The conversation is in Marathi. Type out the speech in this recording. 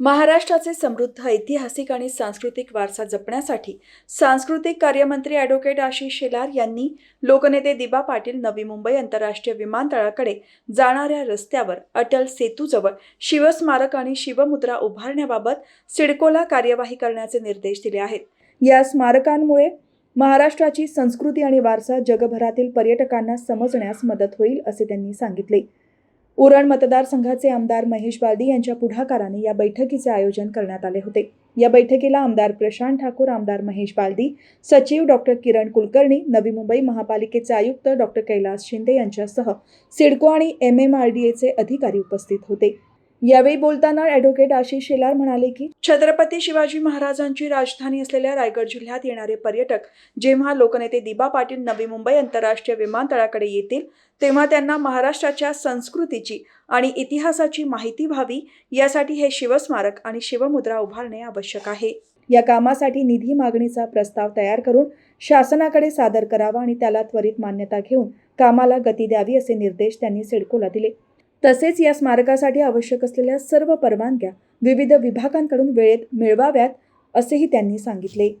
महाराष्ट्राचे समृद्ध ऐतिहासिक आणि सांस्कृतिक वारसा जपण्यासाठी सांस्कृतिक कार्यमंत्री ॲडव्होकेट आशिष शेलार यांनी लोकनेते दिबा पाटील नवी मुंबई आंतरराष्ट्रीय विमानतळाकडे जाणाऱ्या रस्त्यावर अटल सेतूजवळ शिवस्मारक आणि शिवमुद्रा उभारण्याबाबत सिडकोला कार्यवाही करण्याचे निर्देश दिले आहेत. या स्मारकांमुळे महाराष्ट्राची संस्कृती आणि वारसा जगभरातील पर्यटकांना समजण्यास मदत होईल असे त्यांनी सांगितले. उरण मतदारसंघाचे आमदार महेश बालदी यांच्या पुढाकाराने या बैठकीचे आयोजन करण्यात आले होते. या बैठकीला आमदार प्रशांत ठाकूर आमदार महेश बालदी सचिव डॉक्टर किरण कुलकर्णी नवी मुंबई महापालिकेचे आयुक्त डॉक्टर कैलास शिंदे यांच्यासह सिडको आणि एम एम आर डी एचे अधिकारी उपस्थित होते. यावेळी बोलताना ॲडव्होकेट आशिष शेलार म्हणाले की छत्रपती शिवाजी महाराजांची राजधानी असलेल्या रायगड जिल्ह्यात येणारे पर्यटक जेव्हा लोकनेते दिबा पाटील नवी मुंबई आंतरराष्ट्रीय विमानतळाकडे येतील तेव्हा त्यांना महाराष्ट्राच्या संस्कृतीची आणि इतिहासाची माहिती व्हावी यासाठी हे शिवस्मारक आणि शिवमुद्रा उभारणे आवश्यक आहे. या कामासाठी निधी मागणीचा प्रस्ताव तयार करून शासनाकडे सादर करावा आणि त्याला त्वरित मान्यता घेऊन कामाला गती द्यावी असे निर्देश त्यांनी सिडकोला दिले. तसेच या स्मारकासाठी आवश्यक असलेल्या सर्व परवानग्या विविध विभागांकडून वेळेत मिळवाव्यात असेही त्यांनी सांगितले.